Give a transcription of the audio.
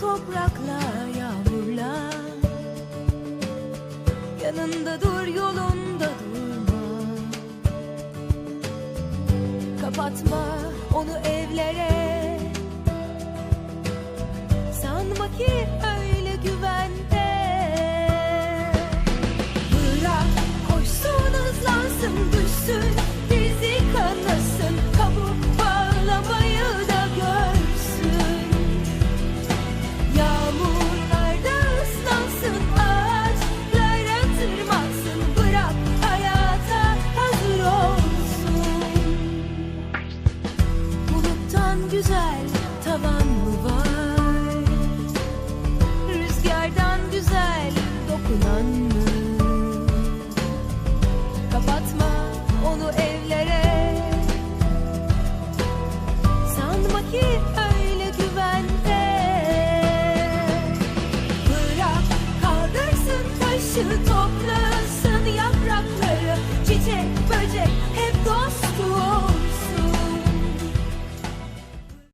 toprakla yağmurla Yanında dur yolunda durma. Kapatma onu evlere. Sanma ki öyle Buluttan güzel tavan mı var? Rüzgardan güzel dokunan mı? Kapatma onu evlere Sanma ki öyle güvende Bırak kaldırsın taşı toplasın yaprakları Çiçek